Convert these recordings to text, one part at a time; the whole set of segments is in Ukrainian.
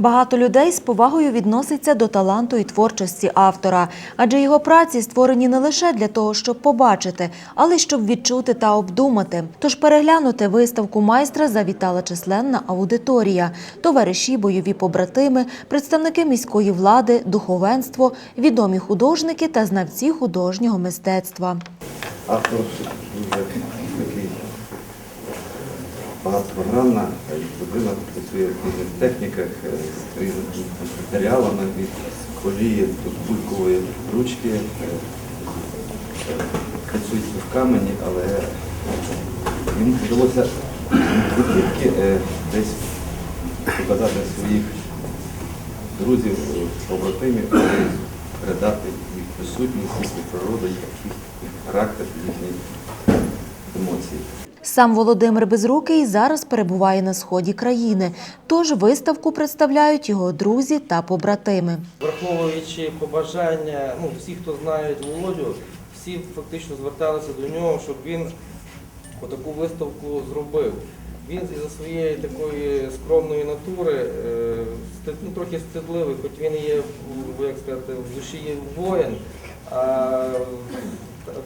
Багато людей з повагою відноситься до таланту і творчості автора, адже його праці створені не лише для того, щоб побачити, але й щоб відчути та обдумати. Тож переглянути виставку майстра завітала численна аудиторія, товариші, бойові побратими, представники міської влади, духовенство, відомі художники та знавці художнього мистецтва. Автор такий багатопрограмна людина працює в різних техніках, е, з різними матеріалами, від колії до кулькової ручки, е, е, працюють в камені, але йому вдалося не тільки е, десь показати своїх друзів, е, побратимів, передати їх присутність, їхню природу, їх характер, їхні емоції. Сам Володимир Безрукий зараз перебуває на сході країни, тож виставку представляють його друзі та побратими. Враховуючи побажання, ну всі, хто знають Володю, всі фактично зверталися до нього, щоб він таку виставку зробив. Він із-за своєї такої скромної натури, е, ну, трохи стидливий, хоч він є, як сказати, в душі є воїн, а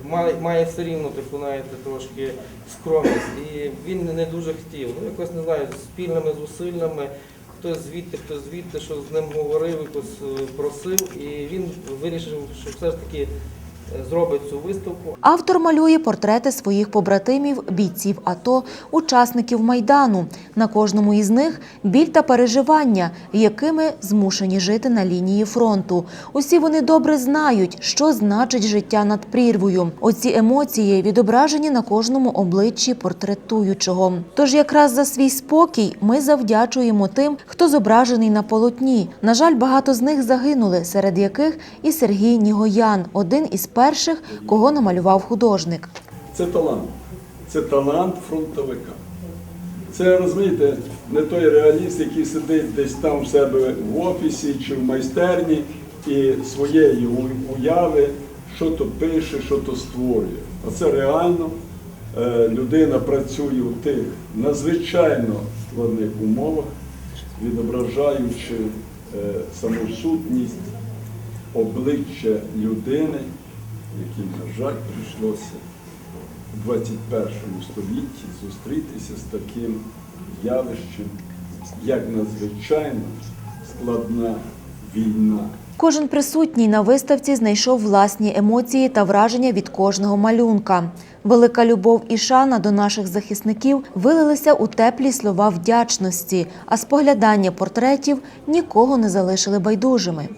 має, має все рівно таку, знаєте, трошки скромність. І він не дуже хотів. Ну, якось не знаю, спільними зусиллями хтось звідти, хтось звідти, що з ним говорив, якось просив, і він вирішив, що все ж таки зробить цю виставку. Автор малює портрети своїх побратимів, бійців АТО, учасників Майдану. На кожному із них біль та переживання, якими змушені жити на лінії фронту. Усі вони добре знають, що значить життя над прірвою. Оці емоції відображені на кожному обличчі портретуючого. Тож якраз за свій спокій ми завдячуємо тим, хто зображений на полотні. На жаль, багато з них загинули, серед яких і Сергій Нігоян, один із перших, кого намалював художник. Це талант. Це талант фронтовика. Це, розумієте, не той реаліст, який сидить десь там в себе в офісі чи в майстерні і своєї уяви, що то пише, що то створює. Оце реально е, людина працює в тих надзвичайно складних умовах, відображаючи е, саму сутність обличчя людини, якій, на жаль, прийшлося у 21 столітті зустрітися з таким явищем, як надзвичайно складна війна. Кожен присутній на виставці знайшов власні емоції та враження від кожного малюнка. Велика любов і шана до наших захисників вилилися у теплі слова вдячності, а споглядання портретів нікого не залишили байдужими.